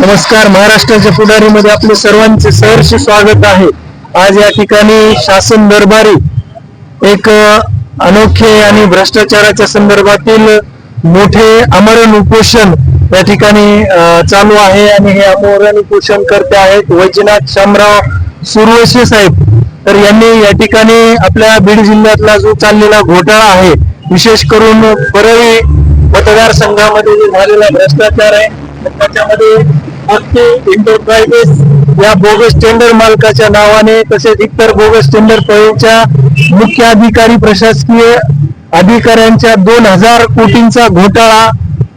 नमस्कार महाराष्ट्राच्या पुढारीमध्ये आपले सर्वांचे सहर्ष स्वागत आहे. आज या ठिकाणी शासन दरबारी एक अनोखे आणि भ्रष्टाचाराच्या संदर्भातील मोठे आमरण उपोषण या ठिकाणी चालू आहे आणि हे आमरण उपोषण करते आहेत वैजनाथ शामराव सुरवशे साहेब. तर यांनी या ठिकाणी आपल्या बीड जिल्ह्यातला जो चाललेला घोटाळा आहे विशेष करून परळी मतदारसंघामध्ये जे झालेला भ्रष्टाचार आहे त्याच्यामध्ये भक्ती एंटरप्राइजेस या बोगस टेंडर मालकाच्या नावाने तसेच इतर बोगस टेंडर पळीच्या मुख्य अधिकारी प्रशासकीय अधिकाऱ्यांच्या दोन हजार कोटींचा घोटाळा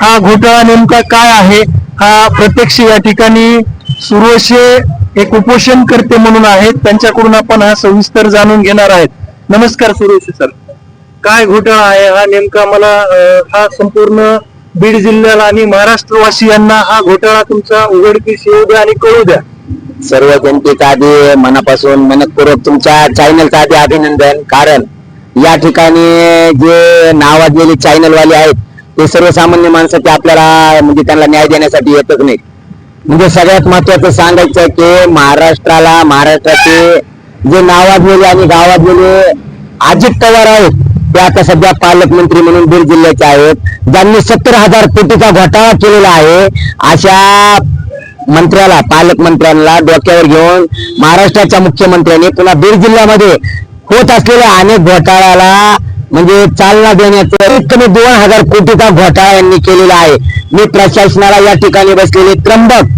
हा घोटाळा नेमका काय आहे हा प्रत्यक्ष या ठिकाणी सुरोशे एक उपोषण करते म्हणून आहेत. त्यांच्याकडून आपण हा सविस्तर जाणून घेणार आहेत. नमस्कार सुरोशे सर. काय घोटाळा आहे हा नेमका मला हा संपूर्ण बीड जिल्ह्याला आणि महाराष्ट्रवासियांना हा घोटाळा तुमचा उघडकीस येऊ द्या आणि कळू द्या. सर्व जनतेचा आधी मनापासून मनपूर्वक तुमच्या चॅनलचा आधी अभिनंदन. कारण या ठिकाणी जे नावाजलेले चॅनलवाले आहेत ते सर्वसामान्य माणसाचे आपल्याला म्हणजे त्यांना न्याय देण्यासाठी येतच नाही म्हणजे सगळ्यात महत्वाचं सांगायचं आहे की महाराष्ट्राला महाराष्ट्राचे जे नावाजलेले आणि गावाजलेले अजित पवार आहेत ते आता सध्या पालकमंत्री म्हणून बीड जिल्ह्याचे आहेत. ज्यांनी सत्तर हजार कोटीचा घोटाळा केलेला आहे अशा मंत्र्याला पालकमंत्र्यांना डोक्यावर घेऊन महाराष्ट्राच्या मुख्यमंत्र्यांनी पुन्हा बीड जिल्ह्यामध्ये होत असलेल्या अनेक घोटाळ्याला म्हणजे चालना देण्याचं कमीत कमी दोन हजार कोटीचा घोटाळा यांनी केलेला आहे. मी प्रशासनाला या ठिकाणी बसलेले त्र्यंबक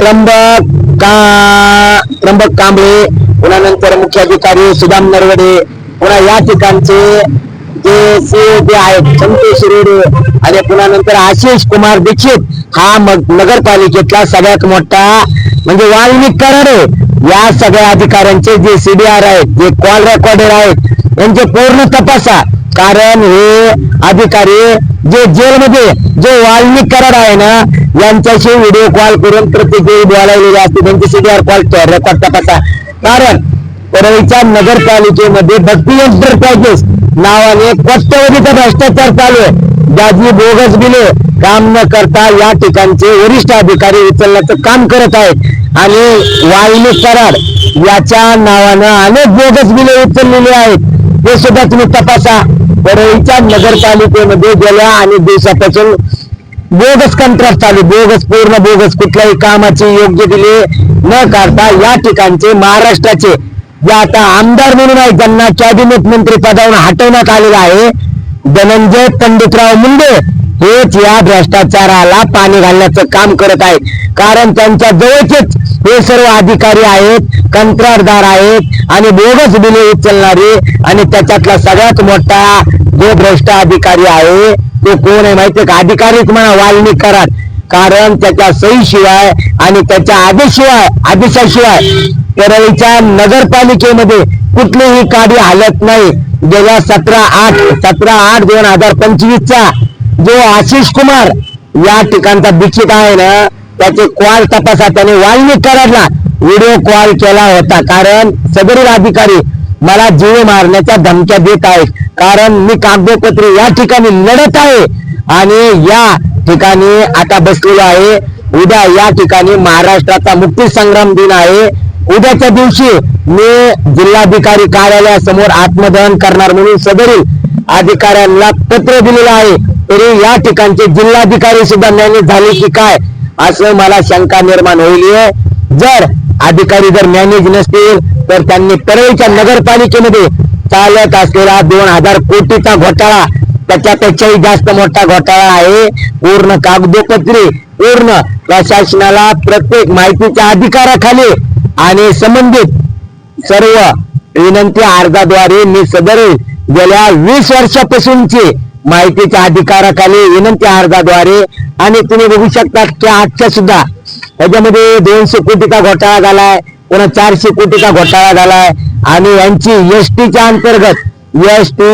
त्र्यंबक का त्र्यंबक कांबळे पुन्हा नंतर मुख्याधिकारी सुदाम नरवडे पुन्हा या ठिकाणचे जे सीओ आहेत संतोष शिरोडे आणि पुन्हा नंतर आशिष कुमार दीक्षित हा मग नगरपालिकेतला सगळ्यात मोठा म्हणजे वाल्मिक करार या सगळ्या अधिकाऱ्यांचे जे सीडीआर आहेत जे कॉल रेकॉर्डर आहेत यांचे पूर्ण तपासा. कारण हे अधिकारी जे जेलमध्ये जे वाल्मिक करार आहे ना यांच्याशी व्हिडिओ कॉल करून प्रत्येक वेळी बोलावलेले असते त्यांचे सीडीआर कॉल रेकॉर्ड तपासा. कारण परळीच्या नगरपालिकेमध्ये भक्ती एंटरप्राइजेस नावाने कोट्यवधीचा भ्रष्टाचार चालू आहे. ज्याची बोगस बिले काम न करता या ठिकाणचे वरिष्ठ अधिकारी उचलण्याचं काम करत आहेत. आणि वाईली कराड याच्या नावानं अनेक बोगस बिले उचललेली आहेत. हे सुद्धा तुम्ही तपासा. परळीच्या नगरपालिकेमध्ये गेल्या अनेक दिवसापासून बोगस कंत्राट चालू बोगस पूर्ण बोगस कुठल्याही कामाचे योग्य दिले न करता या ठिकाणचे महाराष्ट्राचे जे आता आमदार म्हणून आहेत ज्यांना कॅबिनेट मंत्री पदावरून हटवण्यात आलेलं आहे धनंजय पंडितराव मुंडे हेच या भ्रष्टाचाराला पाणी घालण्याचं काम करत आहेत. कारण त्यांच्या जवळचेच हे सर्व अधिकारी आहेत कंत्राटदार आहेत आणि बोगस बिले उचलणारे आणि त्याच्यातला सगळ्यात मोठा जो भ्रष्ट अधिकारी आहे तो कोण आहे माहितीये का? अधिकारीच म्हणा वाल्मिक करात कारण त्याच्या सहीशिवाय आणि त्याच्या आदेशिवाय आदेशाशिवाय परळीच्या नगरपालिकेमध्ये कुठलीही कार्य हालत नाही. गेल्या सतरा आठ सतरा आठ दोन हजार पंचवीसचा जो आशिष कुमार या ठिकाणचा दीक्षित आहे ना त्याचे कॉल तपासा त्याने वाल्मिक कराडला व्हिडिओ कॉल केला होता. कारण सदरील अधिकारी मला जीव मारण्याच्या धमक्या देत आहेत. कारण मी कागदोपत्री या ठिकाणी लढत आहे. आणि या ठिकाणी आता बसलेलो आहे. उद्या या ठिकाणी महाराष्ट्राचा मुक्ती संग्राम दिन आहे. उद्याच्या दिवशी मी जिल्हाधिकारी कार्यालयासमोर आत्मदहन करणार म्हणून सदरील अधिकाऱ्यांना पत्र दिलेलं आहे. तरी या ठिकाणचे जिल्हाधिकारी सुद्धा मॅनेज झाले की काय असं मला शंका निर्माण होईल. जर अधिकारी जर मॅनेज नसतील तर त्यांनी परळीच्या नगरपालिकेमध्ये चालत असलेला दोन हजार कोटीचा घोटाळा त्याच्यापेक्षाही जास्त मोठा घोटाळा आहे. पूर्ण कागदोपत्री पूर्ण प्रशासनाला प्रत्येक माहितीच्या अधिकाराखाली आणि संबंधित सर्व विनंती अर्जाद्वारे मी सदर गेल्या वीस वर्षापासूनची माहितीच्या अधिकाराखाली विनंती अर्जाद्वारे आणि तुम्ही बघू शकता की आजच्या सुद्धा याच्यामध्ये दोनशे कोटीचा घोटाळा झालाय पुन्हा चारशे कोटीचा घोटाळा झालाय. आणि यांची एस टीच्या अंतर्गत एस टी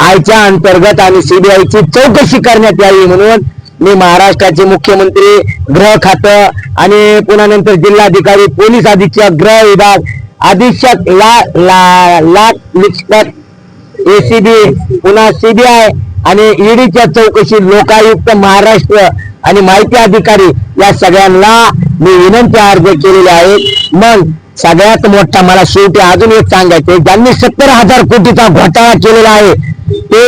आयच्या अंतर्गत आणि सीबीआयची चौकशी करण्यात यावी म्हणून मी महाराष्ट्राचे मुख्यमंत्री गृह खातं आणि पुन्हा नंतर जिल्हाधिकारी पोलीस अधीक्षक गृह विभाग अधीक्षक ला ला लाख एसीबी पुन्हा सीबीआय आणि ईडीच्या चौकशी लोकायुक्त महाराष्ट्र आणि माहिती अधिकारी या सगळ्यांना मी विनंती अर्ज केलेले आहेत. मग सगळ्यात मोठा मला शेवटी अजून एक सांगायचं आहे, ज्यांनी सत्तर हजार कोटीचा घोटाळा केलेला आहे ते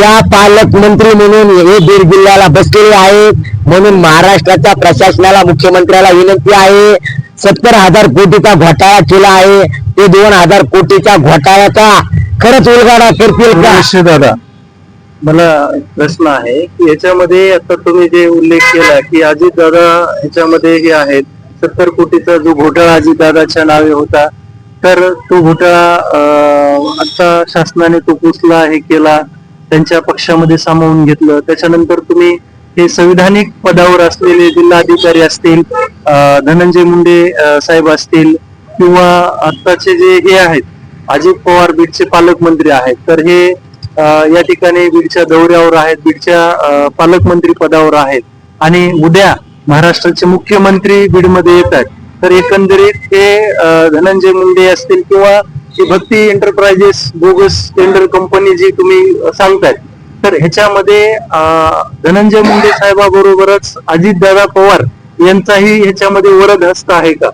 या पालकमंत्री म्हणून हे बीड जिल्ह्याला बसलेले आहेत. म्हणून महाराष्ट्राच्या प्रशासनाला मुख्यमंत्र्याला विनंती आहे. सत्तर हजार कोटीचा घोटाळा केला आहे. ते दोन हजार कोटीच्या घोटाळ्याचा खरंच उलगाडा करतील का? दादा. मला प्रश्न आहे की याच्यामध्ये आता तुम्ही जे उल्लेख केला की अजित दादा याच्यामध्ये हे आहेत. सत्तर कोटीचा जो घोटाळा अजित दादाच्या नावे होता तर तो घोटाळा आता शासनाने तो पुसला हे केला त्यांच्या पक्षामध्ये सामावून घेतलं. त्याच्यानंतर तुम्ही हे संविधानिक पदावर असलेले जिल्हाधिकारी असतील धनंजय मुंडे साहेब असतील किंवा आत्ताचे जे हे आहेत अजित पवार बीडचे पालकमंत्री आहेत तर हे या ठिकाणी बीडच्या दौऱ्यावर आहेत बीडच्या पालकमंत्री पदावर आहेत. आणि उद्या महाराष्ट्राचे मुख्यमंत्री बीडमध्ये येत आहेत. तर एकंदरीत हे धनंजय मुंडे असतील किंवा Bhakti enterprises bogus tender company जी तुम्ही सांगतायत सांगताय तर ह्याच्यामध्ये धनंजय मुंडे साहेबाबरोबरच अजितदादा पवार यांचाही ह्याच्यामध्ये वरद हस्त आहे का?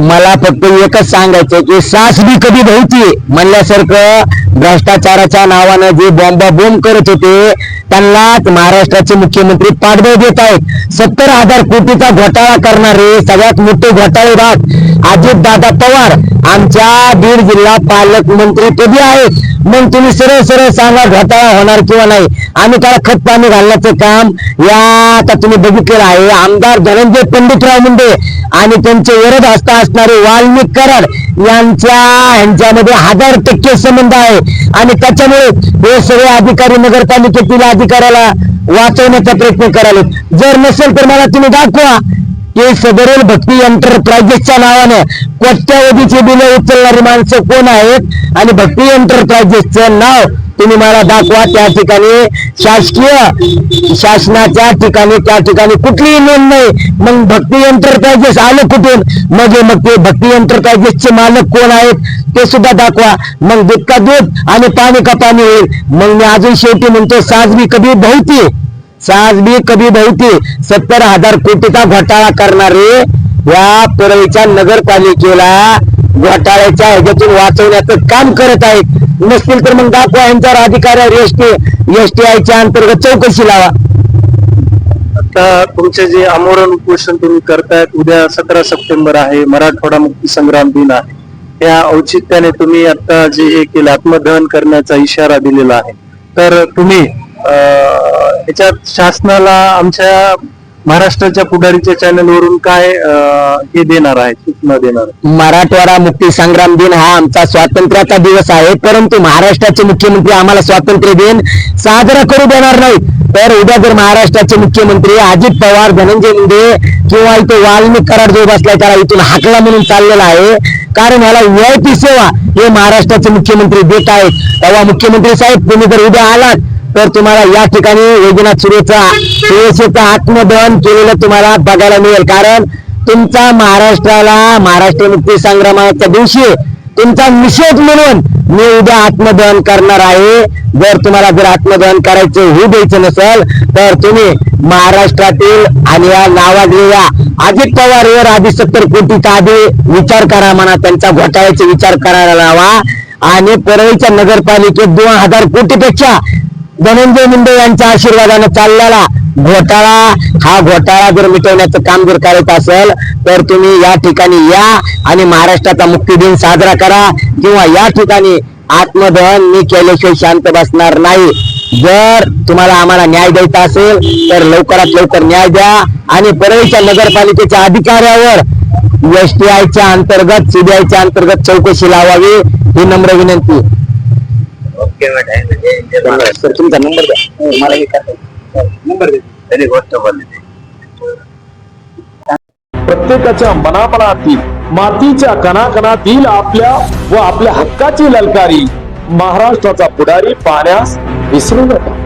मला फक्त एकच सांगायचं की सास बी कधी भोवती? म्हणल्यासारखं भ्रष्टाचाराच्या नावानं जे बॉम्बा बोंब करत होते त्यांनाच महाराष्ट्राचे मुख्यमंत्री पाठबळ देत आहेत सत्तर हजार कोटीचा घोटाळा करणारे सगळ्यात मोठे घोटाळेबाज अजित दादा पवार आमच्या बीड जिल्हा पालकमंत्री पदी आहेत. मग तुम्ही सरळ सरळ सांगा घोटाळा होणार किंवा नाही. आम्ही त्याला खत पाणी घालण्याचं काम या आता तुम्ही बघितलेलं आहे. आमदार धनंजय पंडितराव मुंडे आणि त्यांचे वरद हस्ता असणारे वाल्मिक कराड यांच्या यांच्यामध्ये हजार टक्के संबंध आहे. आणि त्याच्यामुळे हे सगळे अधिकारी नगरपालिकेतील अधिकाऱ्याला वाचवण्याचा प्रयत्न करायला जर नसेल तर मला तुम्ही दाखवा. की सदरेल भक्ती एंटरप्राइजेसच्या नावाने कोट्यावधीची बिलं उचलणारी माणसं कोण आहेत? आणि भक्ती एंटरप्राइजेसचं नाव तुम्ही मला दाखवा त्या ठिकाणी. शासकीय शासनाच्या ठिकाणी त्या ठिकाणी कुठलीही नोंद नाही. मग भक्ती एंटरप्राइजेस आलं कुठून? मग मग ते भक्ती एंटरप्राइजेसचे मालक कोण आहेत? ते सुद्धा दाखवा. मग दूध का दूध आणि पाणी का पाणी होईल? मग मी अजून शेवटी म्हणतो साजवी कधी भवती साजबी कभी बहुती सत्तर हजार कोटीचा घोटाळा करणारे या परळीच्या नगरपालिकेला घोटाळ्याच्या ह्याच्यातून वाचवण्याचं काम करत आहेत. नसतील तर मग दाखवा यांच्यावर अधिकार एस टी एस टी आयच्या अंतर्गत चौकशी लावा. आता तुमचे जे आमोरण उपोषण तुम्ही करतायत उद्या सतरा सप्टेंबर आहे मराठवाडा मुक्ती संग्राम दिन आहे. त्या औचित्याने तुम्ही आता जे हे केलं आत्मदहन करण्याचा इशारा दिलेला आहे. तर तुम्ही याच्यात शासनाला आमच्या महाराष्ट्राच्या पुढारीच्या चॅनल वरून काय हे देणार आहे सूचना देणार मराठवाडा मुक्ती संग्राम दिन हा आमचा स्वातंत्र्याचा दिवस आहे परंतु महाराष्ट्राचे मुख्यमंत्री आम्हाला स्वातंत्र्य दिन साजरा करू देणार नाहीत. तर उद्या जर महाराष्ट्राचे मुख्यमंत्री अजित पवार धनंजय मुंडे किंवा इथे वाल्मिक कराड जो बसलाय त्याला इथून हाकला म्हणून चाललेला आहे. कारण याला व्हीआयपी सेवा हे महाराष्ट्राचे मुख्यमंत्री देत आहेत. तेव्हा मुख्यमंत्री साहेब तुम्ही जर उद्या आलात तर तुम्हाला या ठिकाणी योजना सुरेचा सुरेशेचं आत्मदहन केलेलं तुम्हाला बघायला मिळेल. कारण तुमचा महाराष्ट्राला महाराष्ट्र मुक्ती संग्रामाच्या दिवशी तुमचा निषेध म्हणून मी उद्या आत्मदहन करणार आहे. जर तुम्हाला जर आत्मदहन करायचं होऊ द्यायचं नसेल तर तुम्ही महाराष्ट्रातील आणि या नावाजलेल्या अजित पवार वर आधी सत्तर कोटीचा आधी विचार करा म्हणा त्यांचा घोटाळ्याचा विचार करायला लावा. आणि परळीच्या नगरपालिकेत दोन हजार कोटीपेक्षा धनंजय मुंडे यांच्या आशीर्वादानं चाललेला घोटाळा. हा घोटाळा जर मिटवण्याचं काम जर करायचं असेल तर तुम्ही या ठिकाणी या आणि महाराष्ट्राचा मुक्ती दिन साजरा करा. किंवा या ठिकाणी आत्मदहन मी केल्याशिवाय शांत बसणार नाही. जर तुम्हाला आम्हाला न्याय द्यायचा असेल तर लवकरात लवकर न्याय द्या. आणि परळीच्या नगरपालिकेच्या अधिकाऱ्यावर एस टी आयच्या अंतर्गत सीबीआयच्या अंतर्गत चौकशी लावावी. ही नम्र विनंती. ओके सर तुमचा नंबर द्या. मला हे नंबर द्या गोष्ट बोलली प्रत्येकाच्या मनामनातील मातीच्या कणाकणातील आपल्या व आपल्या हक्काची ललकारी महाराष्ट्राचा पुढारी पाहण्यास विसरू नका.